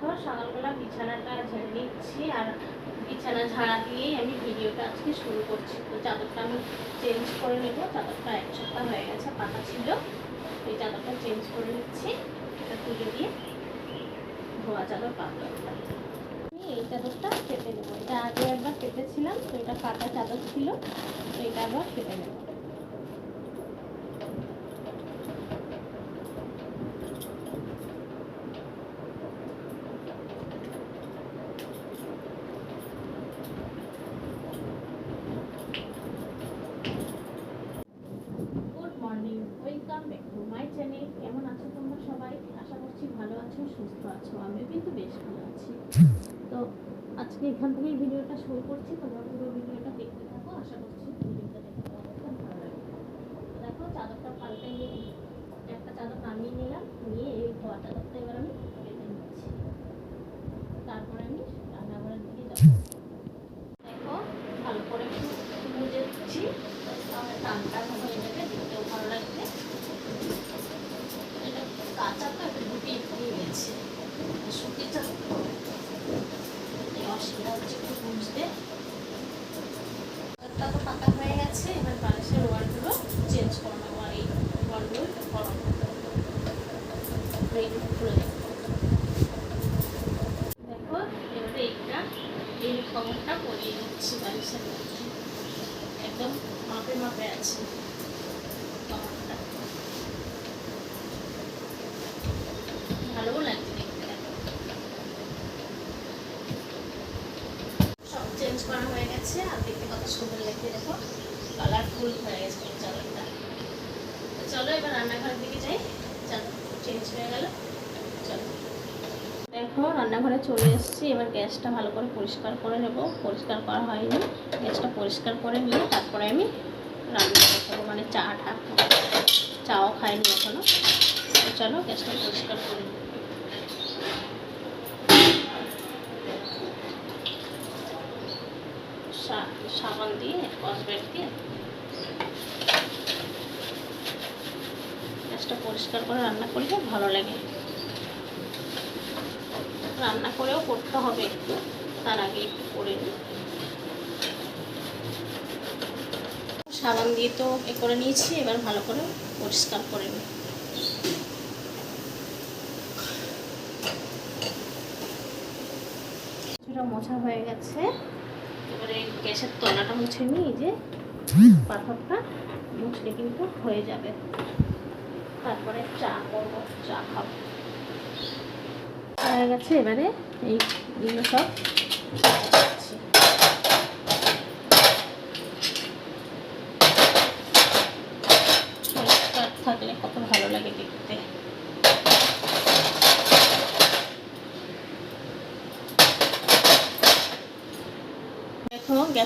দেখো সকালবেলা বিছানাটা ঝেড়ে নিচ্ছি আর বিছানা ঝাড়া দিয়েই আমি ভিডিওটা আজকে শুরু করছি। তো চাদরটা আমি চেঞ্জ করে নেব। চাদরটা এক সপ্তাহ হয়ে গেছে পাতা ছিল। এই চাদরটা চেঞ্জ করে নিচ্ছি। এটা তুলে দিয়ে ধোয়া চাদর পাতলা এই চাদরটা কেটে নেব। এটা আগে একবার কেটেছিলাম, তো এটা কাটা চাদর ছিল, তো এটা আবার কেটে নেব good morning welcome back to my channel কেমন আছো তোমরা সবাই আশা করছি ভালো আছো সুস্থ আছো আমিও কিন্তু বেশ ভালো আছি। তো আজকে এখান থেকেই ভিডিওটা শুরু করছি তোমরা পুরো ভিডিওটা দেখতে থাকো আশা করছি ভিডিওটা দেখতে তোমাদের খুব ভালো লাগবে। দেখো চাদরটা পাল্টে নিয়ে একটা চাদর নামিয়ে নিলাম নিয়ে এই ধোয়া চাদরটা এবার আমি কেটে নিচ্ছি। তারপরে আমি রান্নাঘরের দিকে যাব দেখো ভালো করে একটু মুজে দিচ্ছি তাহলে টানটা হয়ে যাবে দেখতেও ভালো লাগবে এটা কাঁচা তো একটু গুটিয়ে ফুটিয়ে গেছে শুকিয়ে যাবে এই অসুবিধা হচ্ছে একটু বুঝতে একটা তো পাতা হয়ে গেছে এবার বালিশের ওয়ার্ডগুলো চেঞ্জ করে নেব আর এই ওয়ার্ডগুলো একটু গরম করতে হবে এইগুলো খুলে দেখব দেখো এবারে এইটা এই খবরটা পরিয়ে দিচ্ছি বালিশের মধ্যে একদম মাপে মাপে আছে কভারটা ভালোও লাগছে দেখতে দেখো সব চেঞ্জ করা হয়ে গেছে আর দেখতে কত লাগছে দেখো। কালারফুল হয়ে গেছে চাদরটা। তো চলো এবার রান্নাঘরের দিকে যাই। চাদর চেঞ্জ হয়ে গেল। চলো। দেখো, রান্নাঘরে চলে এসেছি। এবার গ্যাসটা ভালো করে পরিষ্কার করে নেব। পরিষ্কার করা হয়নি। গ্যাসটা পরিষ্কার করে নিয়ে তারপরে আমি রান্না করব মানে চা টা। চাও খাইনি এখনও। তো চলো, গ্যাসটা পরিষ্কার করে নিই। সাবান দিয়ে কসবেট দিয়ে। গ্যাসটা পরিষ্কার করে রান্না করলে ভালো লাগে। রান্না করেও করতে হবে একটু, তার আগে একটু করে নিই। সাবান দিয়ে তো এ করে নিয়েছি, এবার ভালো করে পরিষ্কার করে নিই। মোছা হয়ে গেছে। এবারে গ্যাসের তলাটা মুছে নিই যে পাথরটা মুছলে কিন্তু হয়ে যাবে। তারপরে চা করব, চা খাব। হয়ে গেছে এবারে এইগুলো সব দিচ্ছি। পরিষ্কার থাকলে কত ভালো লাগে দেখতে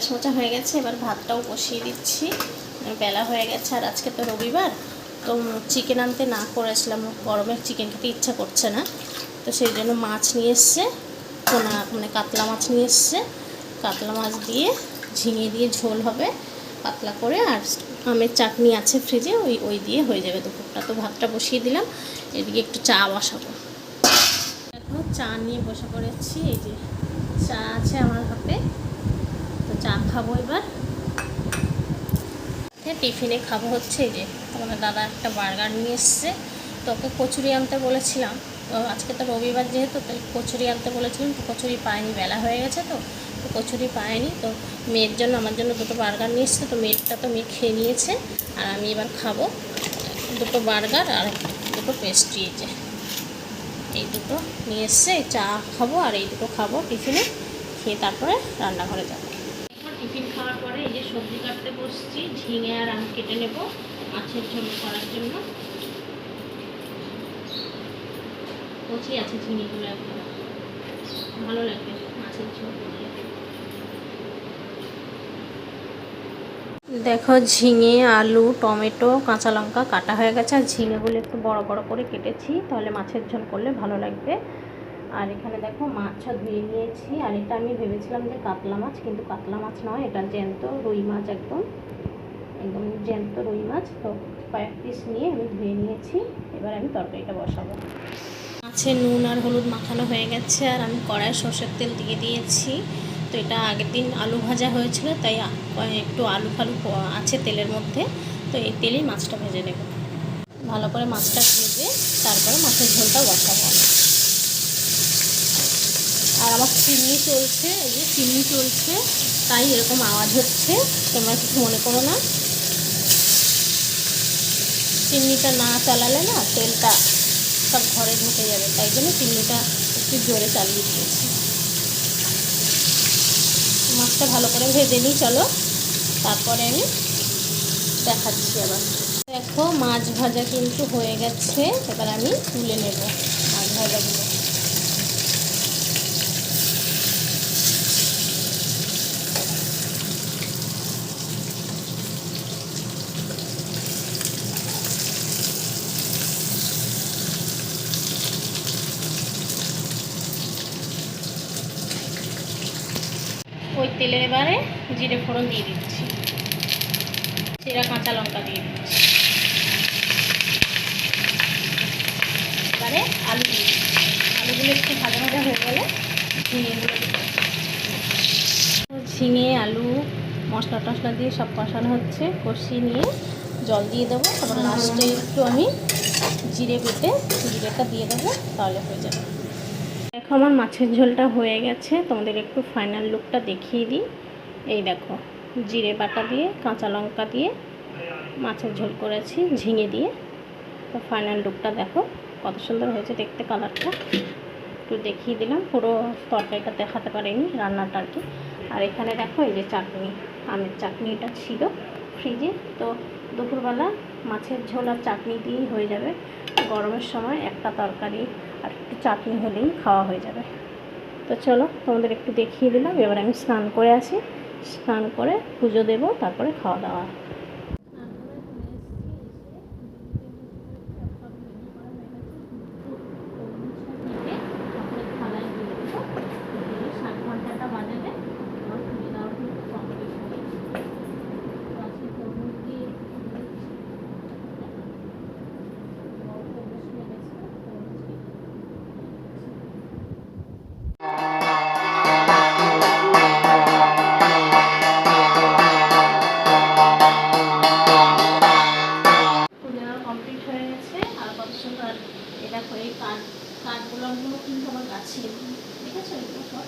গ্যাস মোচা হয়ে গেছে, এবার ভাতটাও বসিয়ে দিচ্ছি। বেলা হয়ে গেছে আর আজকে তো রবিবার, তো চিকেন আনতে না করেছিলাম, গরমের চিকেন খেতে ইচ্ছা করছে না। তো সেই জন্য মাছ নিয়ে এসছে, পোনা মানে কাতলা মাছ নিয়ে এসছে। কাতলা মাছ দিয়ে ঝিঙে দিয়ে ঝোল হবে, পাতলা করে। আর আমের চাটনি আছে ফ্রিজে ওই ওই দিয়ে হয়ে যাবে দুপুরটা। তো ভাতটা বসিয়ে দিলাম, এদিকে একটু চা বসাবো। দেখো চা নিয়ে বসে পড়েছি, এই যে চা আছে আমার খাব এবার। হ্যাঁ টিফিনে খাব হচ্ছে যে, তোমাদের দাদা একটা বার্গার নিয়ে এসছে। তো ওকে কচুরি আনতে বলেছিলাম। তো আজকে তো রবিবার যেহেতু, তাই কচুরি আনতে বলেছিলাম। তো কচুরি পায়নি, বেলা হয়ে গেছে তো তো কচুরি পাইনি তো মেয়ের জন্য, আমার জন্য দুটো বার্গার নিয়ে এসছে। তো মেয়েরটা তো মেয়ে খেয়ে নিয়েছে। আর আমি এবার খাব দুটো বার্গার আর দুটো পেস্ট্রি যে। এই দুটো নিয়ে এসছে চা খাব আর এই দুটো খাব টিফিনে। খেয়ে তারপরে রান্নাঘরে যাব। টিফিন খাওয়ার পরে এই যে সবজি কাটতে বসছি, ঝিঙে আর আম কেটে নেব, মাছের ঝোল করার জন্য। কচি আছে ঝিঙেগুলো একদম ভালো লাগবে মাছের ঝোল দেখো, ঝিঙে, আলু, টমেটো, কাঁচা লঙ্কা কাটা হয়ে গেছে। আর ঝিঙেগুলো একটু বড় বড় করে কেটেছি, তাহলে মাছের ঝোল করলে ভালো লাগবে। আর এখানে দেখো মাছটা ধুয়ে নিয়েছি। আর এটা আমি ভেবেছিলাম যে কাতলা মাছ, কিন্তু কাতলা মাছ নয়, এটা জ্যান্ত রুই মাছ একদম। একদম জ্যান্ত রুই মাছ। তো কয়েক পিস নিয়ে আমি ধুয়ে নিয়েছি। এবার আমি তরকারিটা বসাবো। মাছে নুন আর হলুদ মাখানো হয়ে গেছে, আর আমি কড়ায় সর্ষের তেল দিয়ে দিয়েছি। তো এটা আগের দিন আলু ভাজা হয়েছিল, তাই একটু আলু ফালু আছে তেলের মধ্যে। তো এই তেলেই মাছটা ভেজে নেব। ভালো করে মাছটা ভেজে তারপরে মাছের ঝোলটা বসাবো। আর আমার চিমনি চলছে, এই যে চিমনি চলছে, তাই এরকম আওয়াজ হচ্ছে। তোমরা কিছু মনে করো না। চিমনিটা না চালালে না তেলটা সব ঘরে ঢুকে যাবে, তাই জন্য চিমনিটা একটু জোরে চালিয়ে দিয়েছি। মাছটা ভালো করে ভেজে নিই, চলো। তারপরে আমি দেখাচ্ছি আবার। দেখো, মাছ ভাজা কিন্তু হয়ে গেছে। এবার আমি তুলে নেব মাছ ভাজাগুলো। ওই তেলে এবারে জিরে ফোড়ন দিয়ে দিচ্ছি। সেরা কাঁচা লঙ্কা দিয়ে দিচ্ছি। এবারে আলু দিয়ে দিচ্ছি। আলুগুলো একটু ভাজা ভাজা হয়ে গেলে ঝিঙেগুলো ঝিঙে, আলু, মশলা টশলা দিয়ে সব কষানো হচ্ছে। কষিয়ে নিয়ে জল দিয়ে দেবো। তারপর লাস্টে একটু আমি জিরে বেটে জিরেটা দিয়ে দেবো। তাহলে হয়ে যাবে। দেখো আমার মাছের ঝোলটা হয়ে গেছে। তোমাদের একটু ফাইনাল লুকটা দেখিয়ে দিই। এই দেখো, জিরে বাটা দিয়ে, কাঁচা লঙ্কা দিয়ে মাছের ঝোল করেছি, ঝিঙে দিয়ে। তো ফাইনাল লুকটা দেখো, কত সুন্দর হয়েছে দেখতে কালারটা একটু দেখিয়ে দিলাম, পুরো তরকারিটা দেখাতে পারিনি, রান্নাটা আর কি। আর এখানে দেখো, এই যে চাটনি, আমের চাটনিটা ছিল ফ্রিজে তো দুপুরবেলা মাছের ঝোল আর চাটনি দিয়েই হয়ে যাবে। গরমের সময় একটা তরকারি আর একটু চাটনি হলেই খাওয়া হয়ে যাবে। তো চলো, তোমাদের একটু দেখিয়ে দিলাম। এবার আমি স্নান করে আসি। স্নান করে পুজো দেবো, তারপরে খাওয়া দাওয়া। কিন্তু ঠিক আছে এগুলো সব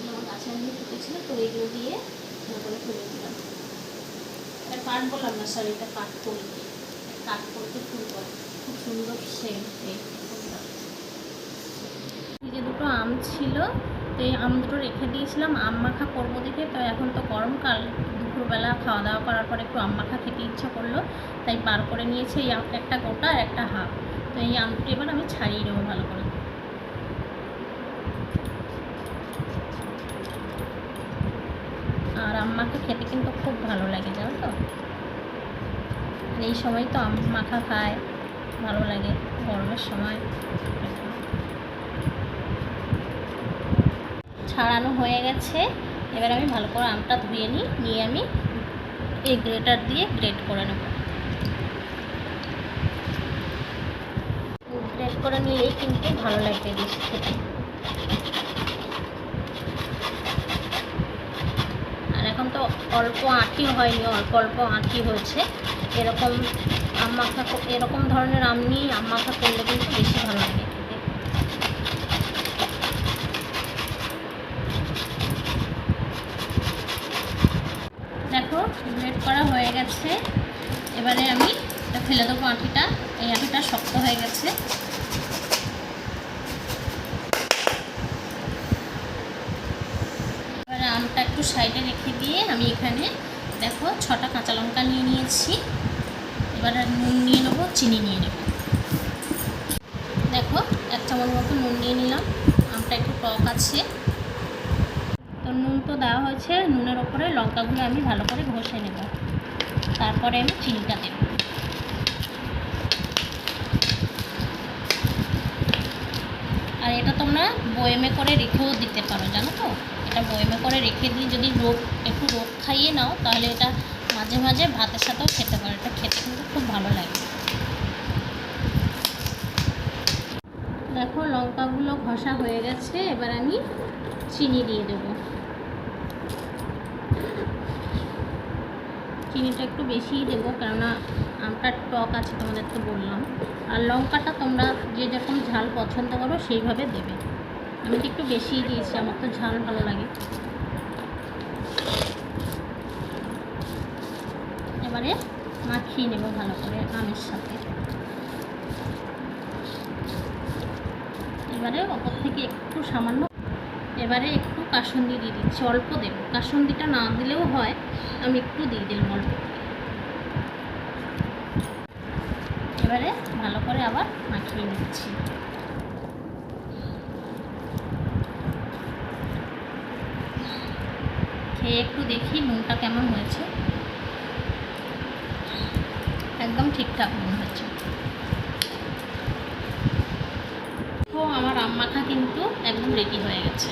আমার গাছে আমি ফুটেছিল তো এইগুলো দিয়ে করে দিলাম। এটা কাঠ বললাম না সরি এটা কাঠ কলকে কাঠ কলকে ফুল করে খুব সুন্দর এই যে দুটো আম ছিল, তো এই আম দুটো রেখে দিয়েছিলাম। আম মাখা করব দেখে, তো এখন তো গরমকাল। দুপুরবেলা খাওয়া দাওয়া করার পর একটু আম মাখা খেতে ইচ্ছা করল, তাই বার করে নিয়েছে। এই একটা গোটা আর একটা হাফ। তো এই আম দুটো এবার আমি ছাড়িয়ে নেব ভালো করে আর আম মাখা খেতে কিন্তু খুব ভালো লাগে, জানো তো? এই সময় তো আম মাখা খায়, ভালো লাগে, গরমের সময়। ছাড়ানো হয়ে গেছে। এবার আমি ভালো করে আমটা ধুয়ে নিই, নিয়ে আমি এই গ্রেটার দিয়ে গ্রেট করে নেব। গ্রেট করে নিলেই কিন্তু ভালো লাগবে বেশ খেতে আর এখন তো অল্প আঁটি হয়নি, অল্প অল্প আঁটি হয়েছে। এরকম আম এরকম ধরনের আম নিয়ে করলে কিন্তু বেশি ভালো লাগে। দেখো গ্রেট করা হয়ে গেছে। এবারে আমি ফেলে দেবো আঁটিটা এই আঁটিটা শক্ত হয়ে গেছে এবারে আমটা একটু সাইডে রেখে দিয়ে আমি এখানে দেখো ছটা কাঁচা লঙ্কা নিয়ে নিয়েছি। এবারে নুন নিয়ে নেব, চিনি নিয়ে নেব। দেখো, এক চামচ মতো নুন নিয়ে নিলাম। আমটা একটু টক আছে। তো নুন তো দেওয়া হয়েছে, নুনের ওপরে লঙ্কাগুলো আমি ভালো করে ঘষে নেব। তারপরে আমি চিনিটা দেব। আর এটা তোমরা বয়েমে করে রেখেও দিতে পারো, জানো তো? এটা বয়েমে করে রেখে দিয়ে যদি রোগ, একটু রোগ খাইয়ে নাও, তাহলে এটা মাঝে মাঝে ভাতের সাথেও খেতে পারো। এটা খেতে কিন্তু খুব ভালো লাগে। দেখো লঙ্কাগুলো ঘষা হয়ে গেছে। এবার আমি চিনি দিয়ে দেব। চিনিটা একটু বেশিই দেবো, কেননা আমটা টক আছে তোমাদের তো বললাম। আর লঙ্কাটা তোমরা যে যেরকম ঝাল পছন্দ করো, সেইভাবে দেবে। আমি একটু বেশিই দিয়েছি, আমার তো ঝাল ভালো লাগে। এবারে মাখিয়ে নেব ভালো করে আমের সাথে। এবারে ওপর থেকে একটু সামান্য, এবারে একটু কাসন্দি দিয়ে দিচ্ছি, অল্প দেব। কাসন্দিটা না দিলেও হয়, আমি একটু দিয়ে দিলাম অল্প। এবারে ভালো করে আবার মাখিয়ে নিচ্ছি। খেয়ে একটু দেখি নুনটা কেমন হয়েছে। একদম ঠিকঠাক নুন হয়েছে। ও আমার আম কিন্তু একদম রেডি হয়ে গেছে।